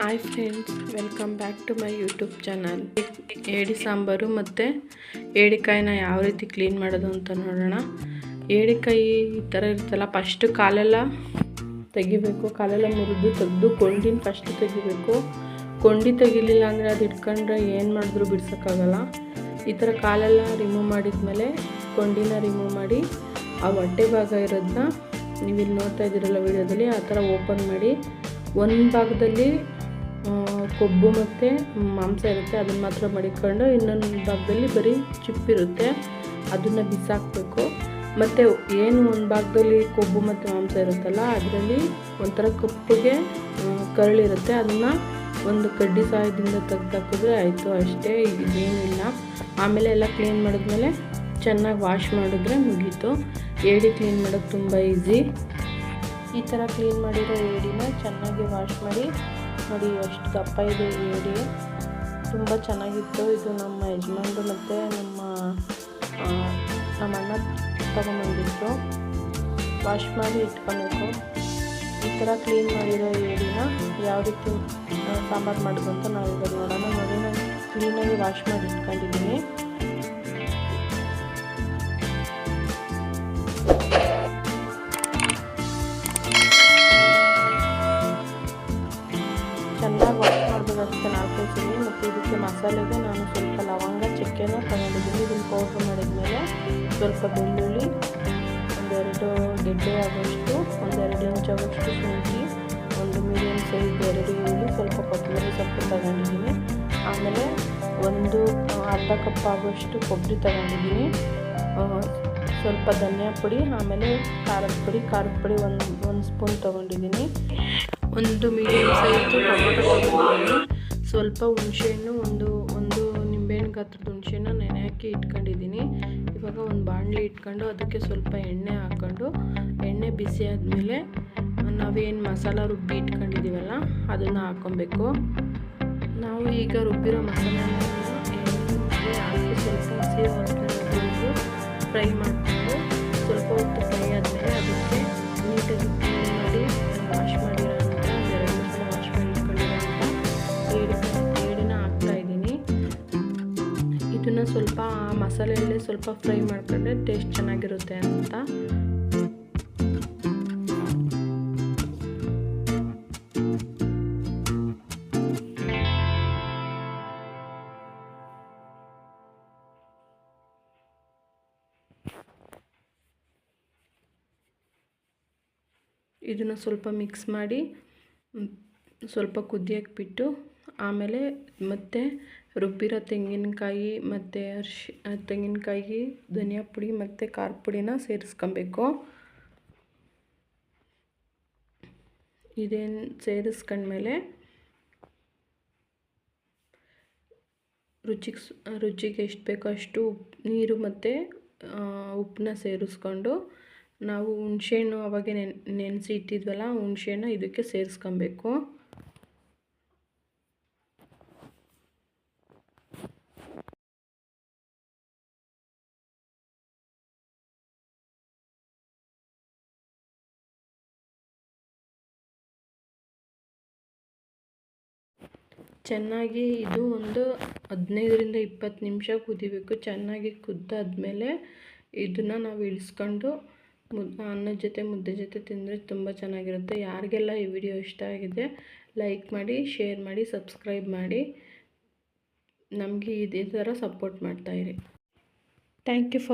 Hi friends welcome back to my YouTube channel ಏಡಿ ಸಾಂಬಾರು ಮತ್ತು ಏಡಿಕಾಯಿನ ಯಾವ ರೀತಿ ಕ್ಲೀನ್ ಮಾಡೋದು ಅಂತ ನೋಡೋಣ. ಏಡಿಕಾಯಿ ಈ ಥರ ಇರ್ತಲ್ಲ ಫಸ್ಟು ಕಾಲೆಲ್ಲ ತೆಗಿಬೇಕು. ಕಾಲೆಲ್ಲ ಮುರಿದು ತೆಗೆದು ಕೊಂಡಿನ ಫಸ್ಟ್ ತೆಗಿಬೇಕು. ಕೊಂಡಿ ತೆಗಿಲಿಲ್ಲ ಅಂದರೆ ಅದು ಇಟ್ಕೊಂಡ್ರೆ ಏನು ಮಾಡಿದ್ರು ಬಿಡ್ಸೋಕ್ಕಾಗಲ್ಲ. ಈ ಥರ ಕಾಲೆಲ್ಲ ರಿಮೂವ್ ಮಾಡಿದ್ಮೇಲೆ ಕೊಂಡಿನ ರಿಮೂವ್ ಮಾಡಿ ಆ ಹೊಟ್ಟೆ ಭಾಗ ಇರೋದನ್ನ ನೀವು ಇಲ್ಲಿ ನೋಡ್ತಾ ಇದ್ದೀರಲ್ಲ ವಿಡಿಯೋದಲ್ಲಿ, ಆ ಥರ ಓಪನ್ ಮಾಡಿ ಒಂದು ಭಾಗದಲ್ಲಿ ಕೊಬ್ಬು ಮತ್ತು ಮಾಂಸ ಇರುತ್ತೆ, ಅದನ್ನು ಮಾತ್ರ ಮಡಿಕೊಂಡು ಇನ್ನೊಂದು ಭಾಗದಲ್ಲಿ ಬರೀ ಚಿಪ್ಪಿರುತ್ತೆ ಅದನ್ನು ಬಿಸಾಕಬೇಕು. ಮತ್ತು ಏನು ಒಂದು ಭಾಗದಲ್ಲಿ ಕೊಬ್ಬು ಮತ್ತು ಮಾಂಸ ಇರುತ್ತಲ್ಲ, ಅದರಲ್ಲಿ ಒಂಥರ ಕಪ್ಪಿಗೆ ಕರಳಿರುತ್ತೆ, ಅದನ್ನು ಒಂದು ಕಡ್ಡಿ ಸಹಾಯದಿಂದ ತೆಗೆದಾಕಿದ್ರೆ ಆಯಿತು, ಅಷ್ಟೇ, ಇದೇನಿಲ್ಲ. ಆಮೇಲೆ ಎಲ್ಲ ಕ್ಲೀನ್ ಮಾಡಿದ್ಮೇಲೆ ಚೆನ್ನಾಗಿ ವಾಶ್ ಮಾಡಿದ್ರೆ ಮುಗೀತು. ಏಡಿ ಕ್ಲೀನ್ ಮಾಡೋದು ತುಂಬ ಈಸಿ ಈ ಥರ ಕ್ಲೀನ್ ಮಾಡಿರೋ ಏಡಿನ ಚೆನ್ನಾಗಿ ವಾಶ್ ಮಾಡಿ ನೋಡಿ, ಎಷ್ಟು ದಪ್ಪ ಇದೆ ಏಡಿ ತುಂಬ ಚೆನ್ನಾಗಿತ್ತು. ಇದು ನಮ್ಮ ಯಜಮಾನ್ರು ಮತ್ತು ನಮ್ಮ ನಮ್ಮ ಅಣ್ಣ ತಗೊಂಬಂದಿದ್ರು ವಾಶ್ ಮಾಡಿ ಇಟ್ಕೊಬೇಕು. ಈ ಥರ ಕ್ಲೀನ್ ಮಾಡಿರೋ ಏಡಿನ ಯಾವ ರೀತಿ ಸಾಂಬಾರು ಮಾಡೋದು ಅಂತ ನಾವು ಇವಾಗ ನೋಡೋಣ. ನೋಡಿ, ನಾನು ಕ್ಲೀನಾಗಿ ವಾಶ್ ಮಾಡಿ ಇಟ್ಕೊಂಡಿದ್ದೀನಿ. ಸಲ ಮತ್ತು ಇದಕ್ಕೆ ಮಸಾಲೆಗೆ ನಾನು ಸ್ವಲ್ಪ ಲವಂಗ, ಚಕ್ಕೆನ ತಗೊಂಡಿದ್ದೀನಿ ಇದನ್ನು ಪೌಡ್ರ್ ಮಾಡಿದ್ಮೇಲೆ ಸ್ವಲ್ಪ ಬೆಳ್ಳುಳ್ಳಿ, ಒಂದೆರಡು ಗೆಡ್ಡೆ ಆಗೋಷ್ಟು ಒಂದೆರಡು ಇಂಚ್ ಆಗೋಷ್ಟು ಶುಂಠಿ, ಒಂದು ಮೀಡಿಯಮ್ ಸೈಜ್ ಎರಡು ಈರುಳ್ಳಿ, ಸ್ವಲ್ಪ ಕೊತ್ತಂಬರಿ ಸೊಪ್ಪು ತಗೊಂಡಿದ್ದೀನಿ. ಆಮೇಲೆ ಒಂದು ಅರ್ಧ ಕಪ್ ಆಗೋಷ್ಟು ಕೊಬ್ಬರಿ ತಗೊಂಡಿದ್ದೀನಿ. ಸ್ವಲ್ಪ ಧನಿಯಾ ಪುಡಿ, ಆಮೇಲೆ ಖಾರದ ಪುಡಿ ಖಾರದ ಪುಡಿ ಒಂದು ಒಂದು ಸ್ಪೂನ್ ತೊಗೊಂಡಿದ್ದೀನಿ. ಒಂದು ಮೀಡಿಯಮ್ ಸೈಜ್ ಟೊಮೊಟೊ ತೊಗೊಂಡಿದ್ದೀನಿ. ಸ್ವಲ್ಪ ಹುಣಸೆಹಣ್ಣು, ಒಂದು ಒಂದು ನಿಂಬೆಹಣ್ಣು ಗಾತ್ರದ ಹುಣಸೆಹಣ್ಣು ನೆನೆ ಹಾಕಿ ಇಟ್ಕೊಂಡಿದ್ದೀನಿ. ಇವಾಗ ಒಂದು ಬಾಣಲೆ ಇಟ್ಕೊಂಡು ಅದಕ್ಕೆ ಸ್ವಲ್ಪ ಎಣ್ಣೆ ಹಾಕ್ಕೊಂಡು, ಎಣ್ಣೆ ಬಿಸಿ ಆದಮೇಲೆ ನಾವೇನು ಮಸಾಲ ರುಬ್ಬಿ ಇಟ್ಕೊಂಡಿದ್ದೀವಲ್ಲ, ಅದನ್ನು ಹಾಕ್ಕೊಬೇಕು. ನಾವು ಈಗ ರುಬ್ಬಿರೋ ಎಣ್ಣೆ ಹಾಕಿ ಸ್ವಲ್ಪ ಫ್ರೈ ಮಾಡಿಕೊಂಡು, ಸ್ವಲ್ಪ ಹೊತ್ತು ಫ್ರೈ ಆದಮೇಲೆ ಅದಕ್ಕೆ ನೀಟಾಗಿ ಕ್ಲೀನ್ ಮಾಡಿ ವಾಶ್ ಮಾಡಿರೋಂಥ ಇದನ್ನು ಸ್ವಲ್ಪ ಮಸಾಲೆಯಲ್ಲೇ ಸ್ವಲ್ಪ ಫ್ರೈ ಮಾಡ್ಕೊಂಡ್ರೆ ಟೇಸ್ಟ್ ಚೆನ್ನಾಗಿರುತ್ತೆ ಅಂತ. ಇದನ್ನು ಸ್ವಲ್ಪ ಮಿಕ್ಸ್ ಮಾಡಿ ಸ್ವಲ್ಪ ಕುದಿಯಕ್ಕೆ ಬಿಟ್ಟು, ಆಮೇಲೆ ಮತ್ತೆ ರುಬ್ಬಿರೋ ತೆಂಗಿನಕಾಯಿ ಮತ್ತು ಅರ್ಶಿ ತೆಂಗಿನಕಾಯಿ, ಧನಿಯಾ ಪುಡಿ ಮತ್ತು ಖಾರ ಪುಡಿನ ಸೇರಿಸ್ಕೊಬೇಕು. ಇದೇನು ಸೇರಿಸ್ಕೊಂಡ್ಮೇಲೆ ರುಚಿಗೆ ರುಚಿಗೆ ಎಷ್ಟು ಬೇಕೋ ಅಷ್ಟು ಉಪ್ಪು ನೀರು ಮತ್ತು ಉಪ್ಪನ್ನ ಸೇರಿಸ್ಕೊಂಡು ನಾವು ಹುಣ್ಸೆಹಣ್ಣು ಅವಾಗೆ ನೆನ್ ನೆನೆಸಿ ಇಟ್ಟಿದ್ವಲ್ಲ ಹುಣ್ಸೆಹಣ್ಣು ಇದಕ್ಕೆ ಸೇರಿಸ್ಕೊಬೇಕು. ಚೆನ್ನಾಗಿ ಇದು ಒಂದು ಹದಿನೈದರಿಂದ ಇಪ್ಪತ್ತು ನಿಮಿಷ ಕುದಿಬೇಕು. ಚೆನ್ನಾಗಿ ಕುದ್ದಾದಮೇಲೆ ಇದನ್ನು ನಾವು ಇಳಿಸ್ಕೊಂಡು ಮುದ್ ಅನ್ನದ ಜೊತೆ, ಮುದ್ದೆ ಜೊತೆ ತಿಂದರೆ ತುಂಬ ಚೆನ್ನಾಗಿರುತ್ತೆ. ಯಾರಿಗೆಲ್ಲ ಈ ವಿಡಿಯೋ ಇಷ್ಟ ಆಗಿದೆ, ಲೈಕ್ ಮಾಡಿ, ಶೇರ್ ಮಾಡಿ, ಸಬ್ಸ್ಕ್ರೈಬ್ ಮಾಡಿ. ನಮಗೆ ಇದೇ ಥರ ಸಪೋರ್ಟ್ ಮಾಡ್ತಾಯಿರಿ ಥ್ಯಾಂಕ್ ಯು ಫಾರ್